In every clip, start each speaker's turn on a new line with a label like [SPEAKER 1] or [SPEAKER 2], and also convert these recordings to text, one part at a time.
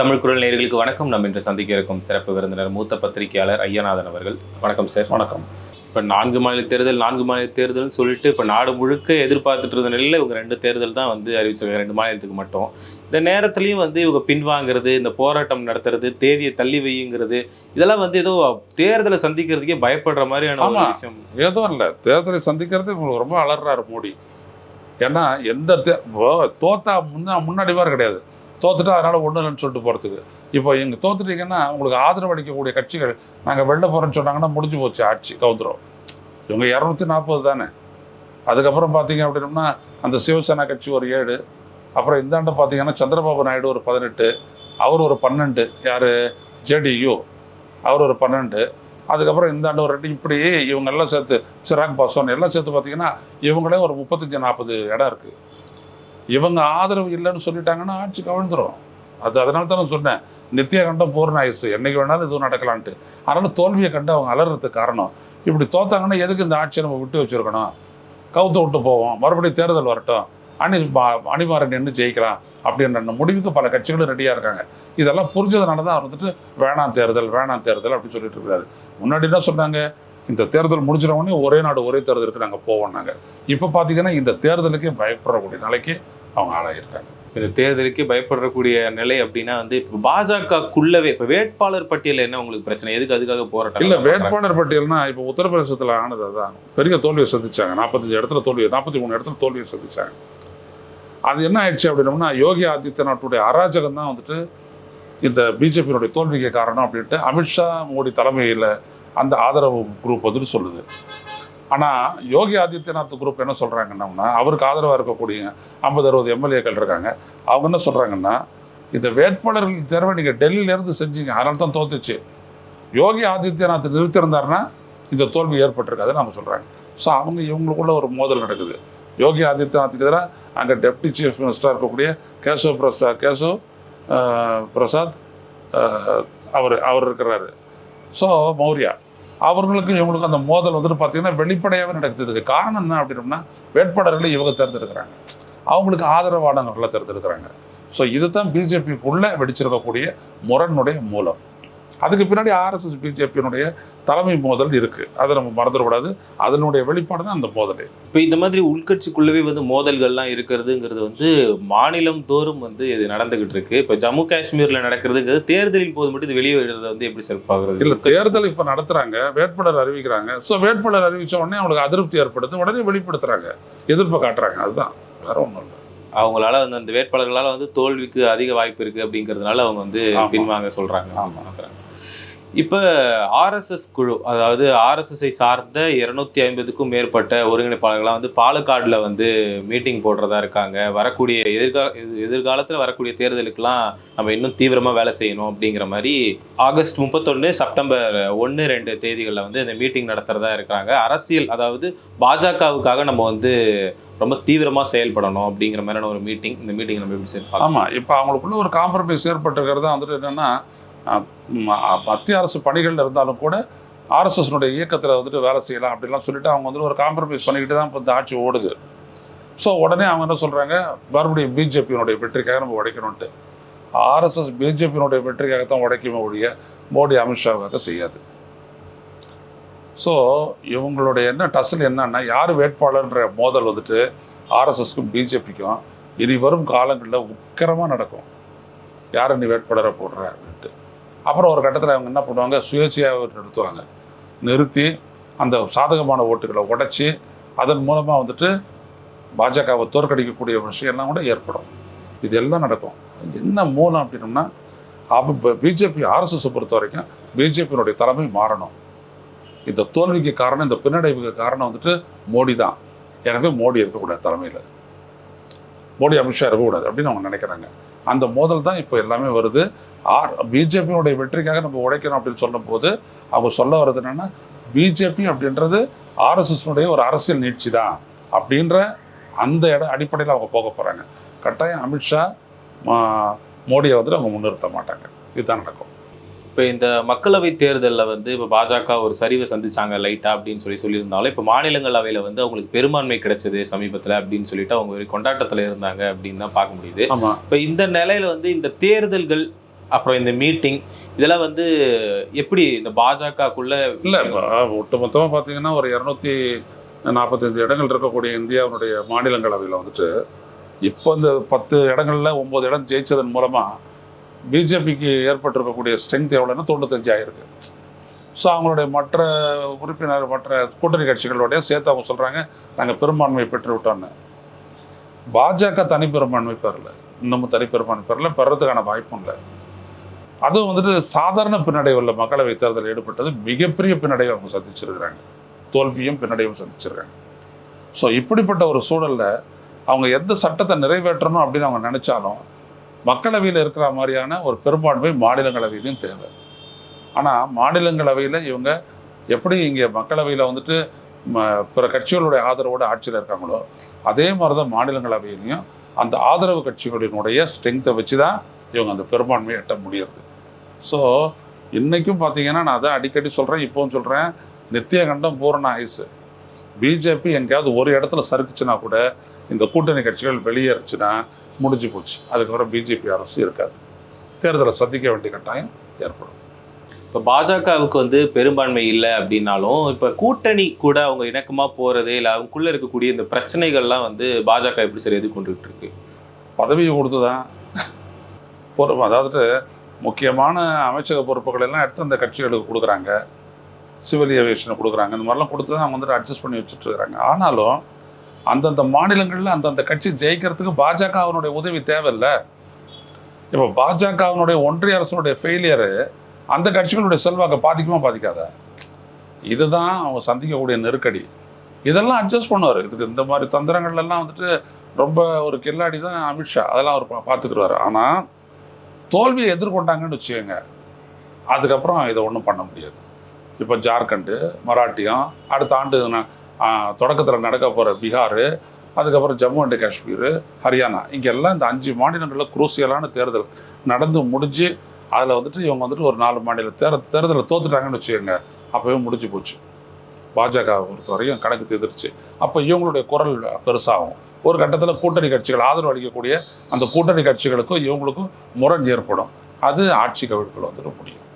[SPEAKER 1] தமிழ் குரல் நேயர்களுக்கு வணக்கம். நம்ம இன்று சந்திக்க இருக்கும் சிறப்பு விருந்தினர் மூத்த பத்திரிகையாளர் ஐயநாதன் அவர்கள். வணக்கம் சார்.
[SPEAKER 2] வணக்கம்.
[SPEAKER 1] இப்போ நான்கு மாநில தேர்தல் நான்கு மாநில தேர்தல்னு சொல்லிட்டு இப்போ நாடு முழுக்க எதிர்பார்த்துட்டு இருந்த நிலையில் இவங்க ரெண்டு தேர்தல் தான் வந்து அறிவிச்சிருக்காங்க. ரெண்டு மாநிலத்துக்கு மட்டும். இந்த நேரத்துலையும் வந்து இவங்க பின்வாங்கிறது இந்த போராட்டம் நடத்துறது தேதியை தள்ளி வையுங்கிறது இதெல்லாம் வந்து ஏதோ தேர்தலை சந்திக்கிறதுக்கே பயப்படுற மாதிரியான ஒரு. விஷயம்.
[SPEAKER 2] ஏதோ இல்லை. தேர்தலை சந்திக்கிறது உங்களுக்கு ரொம்ப அலறாரு மோடி. ஏன்னா எந்த தோத்தா முன்னா முன்னாடி மாதிரி கிடையாது. தோத்துட்டா அதனால் ஒன்றும் இல்லைன்னு சொல்லிட்டு போகிறதுக்கு இப்போ எங்கள் தோத்துட்டீங்கன்னா உங்களுக்கு ஆதரவு அளிக்கக்கூடிய கட்சிகள் நாங்கள் வெளில போகிறோன்னு சொன்னாங்கன்னா முடிஞ்சு போச்சு ஆட்சி கௌதரம் இவங்க இரநூத்தி நாற்பது தானே. அதுக்கப்புறம் பார்த்தீங்க அப்படின்னம்னா அந்த சிவசேனா கட்சி ஒரு ஏழு அப்புறம் இந்தாண்ட பார்த்தீங்கன்னா சந்திரபாபு நாயுடு ஒரு பதினெட்டு அவர் ஒரு பன்னெண்டு யார்? ஜேடியு அவர் ஒரு பன்னெண்டு. அதுக்கப்புறம் இந்த ஆண்டு ஒரு ரெண்டு இப்படி இவங்க எல்லாம் சேர்த்து சிராக் பாஸ்வான் எல்லாம் சேர்த்து பார்த்தீங்கன்னா இவங்களே ஒரு முப்பத்தஞ்சு நாற்பது இடம் இருக்குது இவங்க ஆதரவு இல்லைன்னு சொல்லிட்டாங்கன்னா ஆட்சி கவிழ்ந்துடும் அது அதனால தான் நான் சொன்னேன். நித்திய கண்டம் பூர்ண ஆயுசு என்னைக்கு வேணாலும் இதுவும் நடக்கலான்ட்டு. அதனால் தோல்வியை கண்டு அவங்க அலறதுக்கு காரணம். இப்படி தோத்தாங்கன்னா எதுக்கு இந்த ஆட்சியை நம்ம விட்டு வச்சுருக்கணும்? கவுத்து விட்டு போவோம். மறுபடியும் தேர்தல் வரட்டும். அணி மா- அணிமாறன் நின்று ஜெயிக்கலாம் அப்படின்ற முடிவுக்கு பல கட்சிகளும் ரெடியாக இருக்காங்க. இதெல்லாம் புரிஞ்சதுனால தான் அவர் வந்துட்டு வேணாம் தேர்தல் வேணாம் தேர்தல் அப்படின்னு சொல்லிட்டு இருக்காரு முன்னாடி என்ன சொன்னாங்க? இந்த தேர்தல் முடிஞ்சிடவுடனே ஒரே நாடு ஒரே தேர்தலுக்கு நாங்கள் போவோம் நாங்கள் இப்போ பார்த்தீங்கன்னா இந்த தேர்தலுக்கே பயப்படக்கூடிய நாளைக்கு அவங்க ஆளாகிருக்காங்க
[SPEAKER 1] இந்த தேர்தலுக்கே பயப்படக்கூடிய நிலை அப்படின்னா வந்து இப்போ பாஜகக்குள்ளவே இப்போ வேட்பாளர் பட்டியலில் என்ன உங்களுக்கு பிரச்சனை? எதுக்கு அதுக்காக போராட்டம்
[SPEAKER 2] இல்ல? வேட்பாளர் பட்டியல்னா இப்போ உத்தரப்பிரதேசத்தில் ஆனது அதான். பெரிய தோல்வியை சந்திச்சாங்க. நாற்பத்தஞ்சு இடத்துல தோல்வி நாற்பத்தி மூணு இடத்துல தோல்வியை சந்திச்சாங்க. அது என்ன ஆயிடுச்சு அப்படின்னம்னா யோகி ஆதித்யநாத்துடைய அராஜகம் தான் வந்துட்டு இந்த பிஜேபியினுடைய தோல்விக்கு காரணம் அப்படின்ட்டு அமித்ஷா மோடி தலைமையில் அந்த ஆதரவு குரூப் வந்துட்டு சொல்லுது. ஆனால் யோகி ஆதித்யநாத் குரூப் என்ன சொல்கிறாங்கன்னா அவருக்கு ஆதரவாக இருக்கக்கூடிய ஐம்பது அறுபது எம்எல்ஏக்கள் இருக்காங்க. அவங்க என்ன சொல்கிறாங்கன்னா இந்த வேட்பாளர்கள் தேர்வை நீங்கள் டெல்லியிலேருந்து செஞ்சீங்க. அதனால தான் தோத்துச்சு. யோகி ஆதித்யநாத் நிறுத்தியிருந்தாருன்னா இந்த தோல்வி ஏற்பட்டிருக்காதுன்னு நம்ம சொல்கிறாங்க ஸோ அவங்க இவங்களுக்குள்ள ஒரு மோதல் நடக்குது. யோகி ஆதித்யநாத்துக்கு எதிராக அங்கே டெப்டி சீஃப் மினிஸ்டராக இருக்கக்கூடிய கேசவ் பிரசாத் கேசவ் பிரசாத் அவர் அவர் இருக்கிறாரு. ஸோ மௌரியா அவர்களுக்கும் இவங்களுக்கும் அந்த மோதல் வந்துட்டு பார்த்தீங்கன்னா வெளிப்படையாகவே நடக்குதுக்கு காரணம் என்ன அப்படின்னம்னா வேட்பாளர்களை இவங்க தேர்ந்தெடுக்கிறாங்க. அவங்களுக்கு ஆதரவானவர்களை தேர்ந்தெடுக்கிறாங்க. ஸோ இதுதான் பிஜேபிக்குள்ளே வெடிச்சிருக்கக்கூடிய முரணுடைய மூலம். அதுக்கு பின்னாடி ஆர்எஸ்எஸ் பிஜேபியினுடைய தலைமை மோதல் இருக்கு. அதை நம்ம மறந்துடக்கூடாது. அதனுடைய வெளிப்பாடு தான் அந்த மோதலே.
[SPEAKER 1] இப்போ இந்த மாதிரி உள்கட்சிக்குள்ளவே வந்து மோதல்கள்லாம் இருக்கிறதுங்கிறது வந்து மாநிலம் தோறும் வந்து இது நடந்துகிட்டு இருக்கு. இப்போ ஜம்மு காஷ்மீர்ல நடக்கிறதுங்கிறது தேர்தலின் போது மட்டும் இது வெளியே வருகிறத வந்து எப்படி சார் பாக்குறது
[SPEAKER 2] இல்ல தேர்தல் இப்ப நடத்துறாங்க. வேட்பாளர் அறிவிக்கிறாங்க. ஸோ வேட்பாளர் அறிவிச்ச உடனே அவங்களுக்கு அதிருப்தி ஏற்படுத்து உடனே வெளிப்படுத்துறாங்க. எதிர்ப்பு காட்டுறாங்க. அதுதான். வேற ஒன்றும் இல்லை.
[SPEAKER 1] அவங்களால வந்து அந்த வேட்பாளர்களால வந்து தோல்விக்கு அதிக வாய்ப்பு இருக்கு அப்படிங்கிறதுனால அவங்க வந்து. பின்வாங்க சொல்றாங்க.
[SPEAKER 2] ஆமா.
[SPEAKER 1] இப்போ ஆர்எஸ்எஸ் குழு அதாவது ஆர்எஸ்எஸ்ஐ சார்ந்த இருநூத்தி ஐம்பதுக்கும் மேற்பட்ட ஒருங்கிணைப்பாளர்கள்லாம் வந்து பாலக்காடில் வந்து மீட்டிங் போடுறதா இருக்காங்க. வரக்கூடிய எதிர்கால எதிர்காலத்தில் வரக்கூடிய தேர்தலுக்கெல்லாம் நம்ம இன்னும் தீவிரமாக வேலை செய்யணும் அப்படிங்கிற மாதிரி ஆகஸ்ட் முப்பத்தொன்று செப்டம்பர் ஒன்று ரெண்டு தேதிகளில் வந்து இந்த மீட்டிங் நடத்துகிறதா இருக்கிறாங்க. அரசியல் அதாவது பாஜகவுக்காக நம்ம வந்து ரொம்ப தீவிரமாக செயல்படணும் அப்படிங்கிற மாதிரியான ஒரு மீட்டிங் இந்த மீட்டிங் நம்ம எப்படி செய்யணும்
[SPEAKER 2] ஆமாம் இப்போ அவங்களுக்குள்ள ஒரு காம்ப்ரமைஸ் ஏற்பட்டிருக்கிறது தான் வந்துட்டு என்னென்னா மத்திய அரசு பணிகள் இருந்தாலும் கூட ஆர்எஸ்எஸ்னுடைய இயக்கத்தில் வந்துட்டு வேலை செய்யலாம் அப்படிலாம் சொல்லிட்டு அவங்க வந்துட்டு ஒரு காம்ப்ரமைஸ் பண்ணிக்கிட்டு தான் இப்போ இந்த ஆட்சி ஓடுது. ஸோ உடனே அவங்க என்ன சொல்கிறாங்க மறுபடியும் பிஜேபியினுடைய வெற்றிக்காக நம்ம உடைக்கணும்ட்டு. ஆர்எஸ்எஸ் பிஜேபியினுடைய வெற்றிக்காக தான் உடைக்குமே ஒழிய மோடி அமித்ஷாவுக்காக செய்யாது. ஸோ இவங்களுடைய என்ன டசல் என்னன்னா யார் வேட்பாளர்ன்ற மோதல் வந்துட்டு ஆர்எஸ்எஸ்க்கும் பிஜேபிக்கும் இனி வரும் காலங்களில் உக்கிரமாக நடக்கும். யார் நீ வேட்பாளரை போடுற அப்படின்ட்டு அப்புறம் ஒரு கட்டத்தில் அவங்க என்ன பண்ணுவாங்க? சுயேட்சையாக நிறுத்துவாங்க நிறுத்தி அந்த சாதகமான ஓட்டுகளை உடைச்சி அதன் மூலமாக வந்துட்டு பாஜகவை தோற்கடிக்கக்கூடிய விஷயம்லாம் கூட ஏற்படும். இது எல்லாம் நடக்கும். என்ன மூலம் அப்படின்னம்னா அப்போ பிஜேபி ஆர்எஸ்எஸை பொறுத்த வரைக்கும் பிஜேபியினுடைய தலைமை மாறணும். இந்த தோல்விக்கு காரணம் இந்த பின்னடைவுக்கு காரணம் வந்துட்டு மோடி தான். எனவே மோடி இருக்கக்கூடாது தலைமையில். மோடி அமித்ஷா இருக்கக்கூடாது அப்படின்னு அவங்க நினைக்கிறாங்க. அந்த மோதல் தான் இப்போ எல்லாமே வருது. ஆர் பிஜேபியினுடைய வெற்றிக்காக நம்ம உழைக்கணும் அப்படின்னு சொல்லும்போது அவங்க சொல்ல வர்றது என்னன்னா பிஜேபி அப்படின்றது ஆர்எஸ்எஸ்னுடைய ஒரு அரசியல் நீட்சி தான் அப்படின்ற அந்த இட அடிப்படையில் அவங்க போக போகிறாங்க கட்டாயம் அமித்ஷா மோடியை வந்துட்டு அவங்க முன்னிறுத்த மாட்டாங்க. இதுதான் நடக்கும்.
[SPEAKER 1] இப்போ இந்த மக்களவை தேர்தலில் வந்து இப்போ பாஜக ஒரு சரிவை சந்திச்சாங்க லைட்டா அப்படின்னு சொல்லி சொல்லியிருந்தாலும் இப்போ மாநிலங்களவையில் வந்து அவங்களுக்கு பெரும்பான்மை கிடைச்சது சமீபத்தில் அப்படின்னு சொல்லிட்டு அவங்க ஒரு கொண்டாட்டத்தில் இருந்தாங்க அப்படின்னு தான் பார்க்க முடியுது. இப்போ இந்த நிலையில வந்து இந்த தேர்தல்கள் அப்புறம் இந்த மீட்டிங் இதெல்லாம் வந்து எப்படி இந்த பாஜகக்குள்ள
[SPEAKER 2] இல்லை ஒட்டுமொத்தமாக பார்த்தீங்கன்னா ஒரு இரநூத்தி நாற்பத்தஞ்சு இடங்கள் இருக்கக்கூடிய இந்தியாவுடைய மாநிலங்களவையில் வந்துட்டு இப்போ இந்த பத்து இடங்கள்ல ஒம்பது இடம் ஜெயிச்சதன் மூலமாக பிஜேபிக்கு ஏற்பட்டிருக்கக்கூடிய ஸ்ட்ரென்த் எவ்வளோன்னா தொண்ணூத்தஞ்சு ஆயிருக்கு. ஸோ அவங்களுடைய மற்ற உறுப்பினர் மற்ற கூட்டணி கட்சிகளுடைய சேர்த்து அவங்க சொல்கிறாங்க நாங்கள் பெரும்பான்மை பெற்று விட்டோன்னு பாஜக தனிப்பெரும்பான்மை பெறல. இன்னமும் தனிப்பெரும்பான்மை பெறல. பெறதுக்கான வாய்ப்பும் இல்லை. அதுவும் வந்துட்டு சாதாரண பின்னடைவுள்ள மக்களவை தேர்தலில் ஈடுபட்டது மிகப்பெரிய பின்னடைவை அவங்க சந்திச்சிருக்கிறாங்க. தோல்வியும் பின்னடைவும் சந்திச்சிருக்காங்க ஸோ இப்படிப்பட்ட ஒரு சூழலில் அவங்க எந்த சட்டத்தை நிறைவேற்றணும் அப்படின்னு அவங்க நினச்சாலும் மக்களவையில் இருக்கிற மாதிரியான ஒரு பெரும்பான்மை மாநிலங்களவையிலையும் தேவை. ஆனால் மாநிலங்களவையில் இவங்க எப்படி இங்கே மக்களவையில் வந்துட்டு ம- பிற கட்சிகளுடைய ஆதரவோட ஆட்சியில் இருக்காங்களோ அதே மாதிரி தான் மாநிலங்களவையிலையும் அந்த ஆதரவு கட்சிகளினுடைய ஸ்ட்ரென்த்தை வச்சு தான் இவங்க அந்த பெரும்பான்மையை எட்ட முடியறது ஸோ இன்றைக்கும் பார்த்தீங்கன்னா நான் அதை அடிக்கடி சொல்கிறேன் இப்போவும் சொல்கிறேன் நித்திய கண்டம் பூரண ஆயுசு. பிஜேபி எங்கேயாவது ஒரு இடத்துல சறுக்குச்சுன்னா கூட இந்த கூட்டணி கட்சிகள் வெளியேறுச்சுன்னா முடிஞ்சு போச்சு. அதுக்கப்புறம் பிஜேபி அரசு இருக்காது. தேர்தலை சந்திக்க வேண்டிய கட்டாயம் ஏற்படும்.
[SPEAKER 1] இப்போ பாஜகவுக்கு வந்து பெரும்பான்மை இல்லை அப்படின்னாலும் இப்போ கூட்டணி கூட அவங்க இணக்கமா போறது இல்லை அவங்களுக்குள்ள இருக்கக்கூடிய இந்த பிரச்சனைகள்லாம் வந்து பாஜக எப்படி சார் எதிர்கொண்டுகிட்டு இருக்கு?
[SPEAKER 2] பதவியை கொடுத்து தான் அதாவது முக்கியமான அமைச்சக பொறுப்புகள் எல்லாம் எடுத்து அந்த கட்சிகளுக்கு கொடுக்குறாங்க. சிவில் ஏவியேஷனை கொடுக்குறாங்க. இந்த மாதிரிலாம் கொடுத்து தான் அவங்க வந்துட்டு அட்ஜஸ்ட் பண்ணி வச்சுட்டு ஆனாலும் அந்தந்த மாநிலங்களில் அந்தந்த கட்சி ஜெயிக்கிறதுக்கு பாஜக அவனுடைய உதவி தேவையில்லை. இப்போ பாஜகவினுடைய ஒன்றிய அரசனுடைய ஃபெயிலியரு அந்த கட்சிகளுடைய செல்வாக்கை பாதிக்குமா பாதிக்காத? இதுதான் அவங்க சந்திக்கக்கூடிய நெருக்கடி. இதெல்லாம் அட்ஜஸ்ட் பண்ணுவார். இதுக்கு இந்த மாதிரி தந்திரங்கள்லாம் வந்துட்டு ரொம்ப ஒரு கில்லாடி தான் அமித்ஷா. அதெல்லாம் அவர் பா பார்த்துக்குருவார் ஆனால் தோல்வியை எதிர்கொண்டாங்கன்னு வச்சுக்கோங்க. அதுக்கப்புறம் இதை ஒன்றும் பண்ண முடியாது. இப்போ ஜார்க்கண்டு மராட்டியம் அடுத்த ஆண்டு தொடக்கத்தில் நடக்க போகிற பீகார் அதுக்கப்புறம் ஜம்மு அண்ட் காஷ்மீர் ஹரியானா இங்கெல்லாம் இந்த அஞ்சு மாநிலங்களில் குரூசியலான தேர்தல் நடந்து முடிஞ்சு அதில் வந்துட்டு இவங்க வந்துட்டு ஒரு நாலு மாநில தேர் தேர்தலில் தோத்துட்டாங்கன்னு வச்சுக்கோங்க. அப்போவே முடிஞ்சு போச்சு. பாஜக பொறுத்தவரையும் கணக்கு தீர்ந்துருச்சு அப்போ இவங்களுடைய குரல் பெருசாகும். ஒரு கட்டத்தில் கூட்டணி கட்சிகள் ஆதரவு அளிக்கக்கூடிய அந்த கூட்டணி கட்சிகளுக்கும் இவங்களுக்கும் முரண் ஏற்படும். அது ஆட்சி கவிழ்கள் வந்துட்டு முடியும்.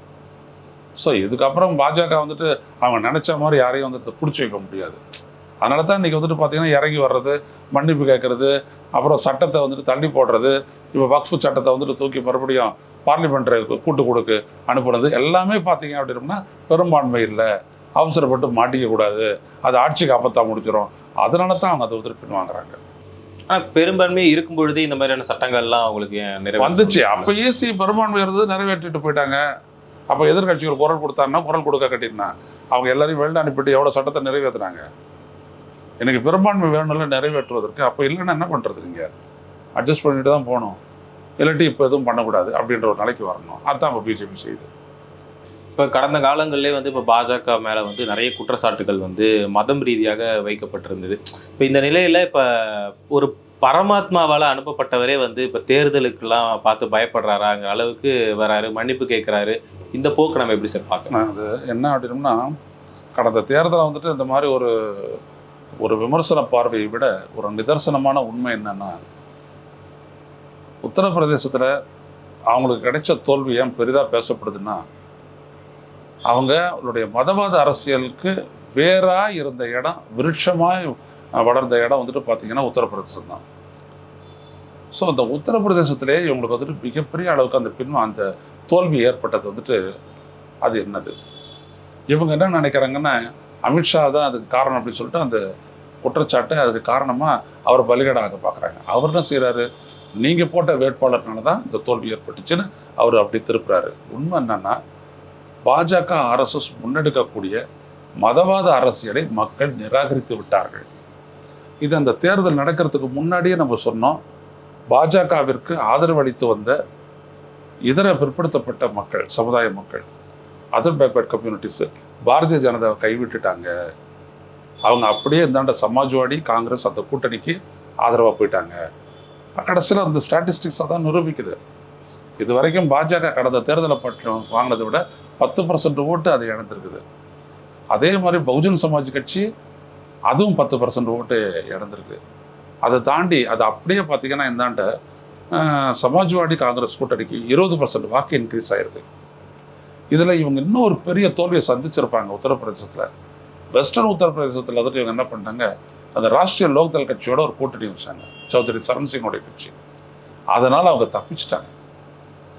[SPEAKER 2] ஸோ இதுக்கப்புறம் பாஜக வந்துட்டு அவங்க நினச்ச மாதிரி யாரையும் வந்துட்டு பிடிச்சி வைக்க முடியாது. அதனால தான் இன்றைக்கி வந்துட்டு பார்த்தீங்கன்னா இறங்கி வர்றது மன்னிப்பு கேட்குறது அப்புறம் சட்டத்தை வந்துட்டு தள்ளி போடுறது இப்போ வக்ஃபு சட்டத்தை வந்துட்டு தூக்கி மறுபடியும் பார்லிமெண்ட்டை கூட்டு கொடுக்கு அனுப்புனது எல்லாமே பார்த்தீங்க அப்படின்னா பெரும்பான்மை இல்லை. அவசரப்பட்டு மாட்டிக்கக்கூடாது அது ஆட்சிக்கு ஆபத்தாக முடிச்சிடும் அதனால தான் அவங்க அதை வந்துட்டு பின்வாங்குறாங்க
[SPEAKER 1] பெரும்பான்மை இருக்கும் பொழுதே இந்த மாதிரியான சட்டங்கள்லாம் அவங்களுக்கு நிறைவேற்ற
[SPEAKER 2] வந்துச்சு? அப்போ ஏசி பெரும்பான்மை இருந்தது நிறைவேற்றிட்டு போயிட்டாங்க. அப்போ எதிர்கட்சிகள் குரல் கொடுத்தாங்கன்னா குரல் கொடுக்க கட்டினா அவங்க எல்லாரையும் வெளில அனுப்பிட்டு எவ்வளோ சட்டத்தை நிறைவேற்றுனாங்க எனக்கு பெரும்பான்மை வேணும்ல நிறைவேற்றுவதற்கு அப்போ இல்லைன்னா என்ன பண்ணுறது நீங்கள் அட்ஜஸ்ட் பண்ணிட்டு தான் போகணும். இல்லாட்டி இப்போ எதுவும் பண்ணக்கூடாது அப்படின்ற ஒரு நிலைக்கு வரணும். அதுதான் இப்போ பிஜேபி செய்யுது.
[SPEAKER 1] இப்போ கடந்த காலங்களிலே வந்து இப்போ பாஜக மேலே வந்து நிறைய குற்றச்சாட்டுகள் வந்து மதம் ரீதியாக வைக்கப்பட்டிருந்தது. இப்போ இந்த நிலையில் இப்போ ஒரு பரமாத்மாவால் அனுப்பப்பட்டவரே வந்து இப்போ தேர்தலுக்கெல்லாம் பார்த்து பயப்படுறாராங்கிற அளவுக்கு வராரு மன்னிப்பு கேட்குறாரு இந்த போக்கு நம்ம எப்படி சார் பார்க்கலாம்
[SPEAKER 2] அது என்ன அப்படின்னா கடந்த தேர்தலை வந்துட்டு இந்த மாதிரி ஒரு ஒரு விமர்சன பார்வையை விட ஒரு நிதர்சனமான உண்மை என்னென்னா உத்தரப்பிரதேசத்தில் அவங்களுக்கு கிடைச்ச தோல்வி ஏன் பெரிதாக பேசப்படுதுன்னா அவங்களுடைய மதவாத அரசியலுக்கு வேறாக இருந்த இடம் விருட்சமாக வளர்ந்த இடம் வந்துட்டு பார்த்திங்கன்னா உத்தரப்பிரதேசம் தான். ஸோ அந்த உத்தரப்பிரதேசத்திலே இவங்களுக்கு வந்துட்டு மிகப்பெரிய அளவுக்கு அந்த பின் அந்த தோல்வி ஏற்பட்டது வந்துட்டு அது என்னது? இவங்க என்ன நினைக்கிறாங்கன்னா அமித்ஷா தான் அதுக்கு காரணம் அப்படின்னு சொல்லிட்டு அந்த குற்றச்சாட்டை அதுக்கு காரணமாக அவர் பலிகடாக பார்க்குறாங்க. அவர் என்ன செய்கிறாரு நீங்கள் போட்ட வேட்பாளர்னால தான் இந்த தோல்வி ஏற்பட்டுச்சுன்னு அவர் அப்படி திருப்புறாரு. உண்மை என்னன்னா பாஜக ஆர்எஸ்எஸ் முன்னெடுக்கக்கூடிய மதவாத அரசியலை மக்கள் நிராகரித்து விட்டார்கள். இது அந்த தேர்தல் நடக்கிறதுக்கு முன்னாடியே நம்ம சொன்னோம். பாஜகவிற்கு ஆதரவு அளித்து வந்த இதர பிற்படுத்தப்பட்ட மக்கள் சமுதாய மக்கள் அதர் பேக்வர்ட் கம்யூனிட்டிஸு பாரதிய ஜனதாவை கைவிட்டுட்டாங்க. அவங்க அப்படியே இந்தாண்ட சமாஜ்வாடி காங்கிரஸ் அந்த கூட்டணிக்கு ஆதரவாக போயிட்டாங்க. கடைசியில் அந்த ஸ்டாட்டிஸ்டிக்ஸை தான் நிரூபிக்குது. இது வரைக்கும் பாஜக கடந்த தேர்தலை பற்றி வாங்கினதை விட பத்து பர்சன்ட் ஓட்டு அது இழந்திருக்குது. அதே மாதிரி பகுஜன் சமாஜ் கட்சி அதுவும் பத்து பர்சன்ட் ஓட்டு இழந்திருக்கு. அதை தாண்டி அது அப்படியே பார்த்தீங்கன்னா இந்தாண்ட சமாஜ்வாடி காங்கிரஸ் கூட்டணிக்கு இருபது பர்சன்ட் வாக்கு இன்க்ரீஸ் ஆகிருக்கு இதில் இவங்க இன்னும் ஒரு பெரிய தோல்வியை சந்திச்சிருப்பாங்க உத்தரப்பிரதேசத்தில். வெஸ்டர்ன் உத்தரப்பிரதேசத்தில் வந்துட்டு இவங்க என்ன பண்ணிட்டாங்க? அந்த ராஷ்ட்ரிய லோக்தல் கட்சியோட ஒரு கூட்டணி வச்சாங்க. சௌத்ரி சரண் சிங்கோடைய கட்சி. அதனால் அவங்க தப்பிச்சிட்டாங்க.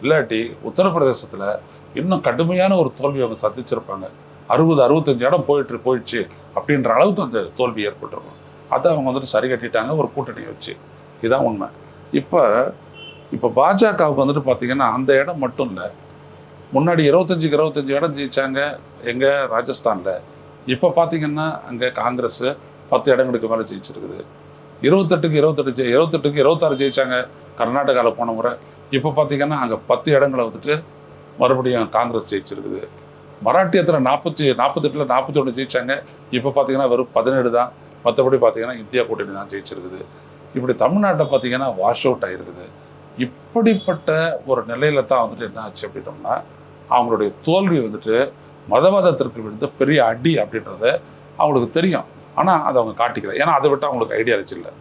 [SPEAKER 2] இல்லாட்டி உத்தரப்பிரதேசத்தில் இன்னும் கடுமையான ஒரு தோல்வி அவங்க சந்திச்சிருப்பாங்க. அறுபது அறுபத்தஞ்சு இடம் போயிட்டு போயிடுச்சு அப்படின்ற அளவுக்கு அந்த தோல்வி ஏற்பட்டிருக்கும். அதை அவங்க வந்துட்டு சரி கட்டிட்டாங்க ஒரு கூட்டணி வச்சு. இதுதான் உண்மை. இப்போ இப்போ பாஜகவுக்கு வந்துட்டு பார்த்தீங்கன்னா அந்த இடம் மட்டும் இல்லை. முன்னாடி இருபத்தஞ்சுக்கு இருபத்தஞ்சு இடம் ஜெயித்தாங்க எங்கே? ராஜஸ்தானில். இப்போ பார்த்தீங்கன்னா அங்கே காங்கிரஸ் பத்து இடங்களுக்கு மேலே ஜெயிச்சிருக்குது. இருபத்தெட்டுக்கு இருபத்தெட்டு ஜெய் இருபத்தெட்டுக்கு இருபத்தாறு ஜெயிச்சாங்க. கர்நாடகாவில் போன முறை. இப்போ பார்த்தீங்கன்னா அங்கே பத்து இடங்களை வந்துட்டு மறுபடியும் காங்கிரஸ் ஜெயிச்சிருக்குது. மராட்டியத்தில் நாற்பத்தி நாற்பத்தெட்டில் நாற்பத்தி ஒன்று ஜெயிச்சாங்க. இப்போ பார்த்தீங்கன்னா வெறும் பதினேழு தான். மற்றபடி பார்த்தீங்கன்னா இந்தியா கூட்டணி தான் ஜெயிச்சிருக்குது. இப்படி தமிழ்நாட்டை பார்த்தீங்கன்னா வாஷ் அவுட் ஆகிருக்குது இப்படிப்பட்ட ஒரு நிலையில தான் வந்துட்டு என்ன ஆச்சு அப்படின்னோம்னா அவங்களுடைய தோல்வி வந்துட்டு மதவாதத்திற்கு விழுந்த பெரிய அடி அப்படின்றத அவங்களுக்கு தெரியும். ஆனால் அதை அவங்க காட்டிக்கல. ஏன்னா அதை விட்டு அவங்களுக்கு ஐடியாலஜி இல்லை.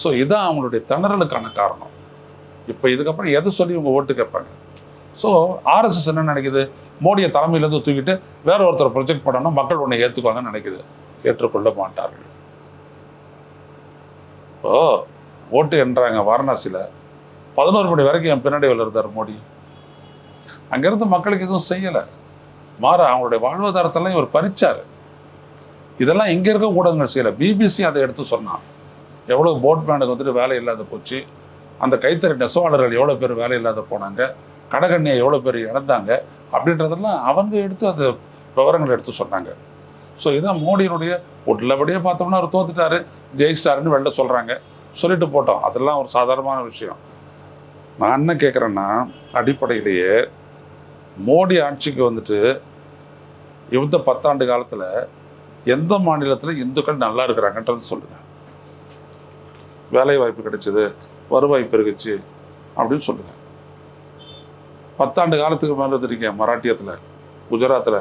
[SPEAKER 2] ஸோ இதுதான் அவங்களுடைய திணறலுக்கான காரணம். இப்போ இதுக்கப்புறம் எதை சொல்லி இவங்க ஓட்டு கேட்பாங்க? ஸோ ஆர்எஸ்எஸ் என்ன நினைக்குது? மோடியை தலைமையிலேருந்து தூக்கிட்டு வேற ஒருத்தர் ப்ரொஜெக்ட் பண்ணணும் மக்கள் உன்னை ஏற்றுக்குவாங்கன்னு நினைக்குது. ஏற்றுக்கொள்ள மாட்டார்கள். இப்போ ஓட்டு என்றாங்க வாரணாசியில். பதினோரு மணி வரைக்கும் என் பின்னாடி இருந்தார் மோடி. அங்கேருந்து மக்களுக்கு எதுவும் செய்யலை. மாற அவங்களுடைய வாழ்வாதாரத்தெல்லாம் இவர் பறிச்சார். இதெல்லாம் இங்கே இருக்க ஊடகங்கள் செய்யலை. பிபிசி அதை எடுத்து சொன்னான். எவ்வளோ போட்மேனுக்கு வந்துட்டு வேலை இல்லாத போச்சு. அந்த கைத்தறி நெசவாளர்கள் எவ்வளோ பேர் வேலை இல்லாத போனாங்க? கடகண்ணியை எவ்வளோ பேர் இழந்தாங்க? அப்படின்றதெல்லாம் அவங்க எடுத்து அந்த விவரங்கள் எடுத்து சொன்னாங்க. ஸோ இதான் மோடியினுடைய உள்ளபடியே பார்த்தோம்னா அவர் தோத்துட்டாரு. ஜெயிச்சிட்டாருன்னு வெளில சொல்கிறாங்க சொல்லிட்டு போட்டோம். அதெல்லாம் ஒரு சாதாரணமான விஷயம். நான் என்ன கேட்குறேன்னா அடிப்படையிலேயே மோடி ஆட்சிக்கு வந்துட்டு இந்த பத்தாண்டு காலத்தில் எந்த மாநிலத்தில் இந்துக்கள் நல்லா இருக்கிறாங்கன்றது சொல்லுங்கள் வேலை வாய்ப்பு வருவாய் பெருகுச்சு அப்படின்னு சொல்லுங்கள் பத்தாண்டு காலத்துக்கு மேலே இருந்திருக்கீங்க மராட்டியத்தில் குஜராத்தில்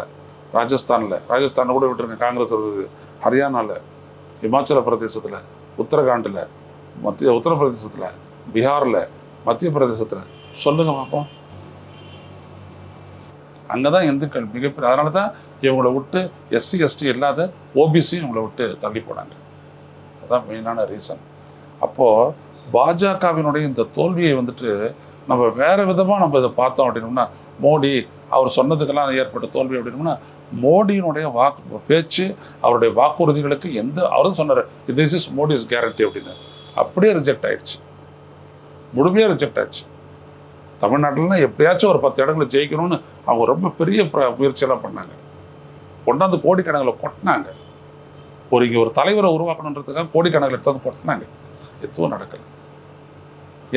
[SPEAKER 2] ராஜஸ்தானில். ராஜஸ்தானில் கூட விட்டுருங்க காங்கிரஸ் இருக்குது ஹரியானாவில் இமாச்சல பிரதேசத்தில் உத்தரகாண்டில் மத்திய உத்தரப்பிரதேசத்தில் பீகாரில் மத்திய பிரதேசத்தில். சொல்லுங்க பார்ப்போம் அங்கே தான் இந்துக்கள் மிகப்பெரிய அதனால தான் இவங்கள விட்டு எஸ்சி எஸ்டி இல்லாத ஓபிசியும் இவங்களை விட்டு தள்ளி போனாங்க. அதான் மெயினான ரீசன் அப்போது பாஜகவினுடைய இந்த தோல்வியை வந்துட்டு நம்ம வேறு விதமாக நம்ம இதை பார்த்தோம் அப்படின்னோம்னா மோடி அவர் சொன்னதுக்கெல்லாம் ஏற்பட்ட தோல்வி அப்படின்னோம்னா மோடியினுடைய வாக்கு பேச்சு அவருடைய வாக்குறுதிகளுக்கு எந்த அவரும் சொன்னார் this is Modi is guarantee அப்படின்னு. அப்படியே ரிஜெக்ட் ஆயிடுச்சு. முழுமையாக ரிஜெக்ட் ஆயிடுச்சு தமிழ்நாட்டில்னா எப்படியாச்சும் ஒரு பத்து இடங்களை ஜெயிக்கணும்னு அவங்க ரொம்ப பெரிய முயற்சியெல்லாம் பண்ணாங்க. கொண்டாந்து கோடிக்கணக்கில் கொட்டினாங்க. ஒரு இங்கே ஒரு தலைவரை உருவாக்கணுன்றதுக்காக கோடிக்கணக்கில் எடுத்து வந்து கொட்டினாங்க. எதுவும் நடக்கலை.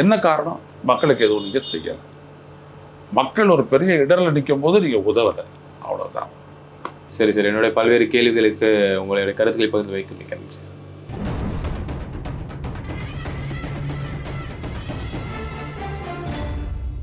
[SPEAKER 2] என்ன காரணம்? மக்களுக்கு எதுவும் நீங்கள் செய்யலை. மக்கள் ஒரு பெரிய இடரில் நிற்கும் போது நீங்கள் உதவலை. அவ்வளோதான்
[SPEAKER 1] சரி சரி. என்னுடைய பல்வேறு கேள்விகளுக்கு உங்களுடைய கருத்துக்களை பகிர்ந்து வைக்க மிக்க நன்றி சார்.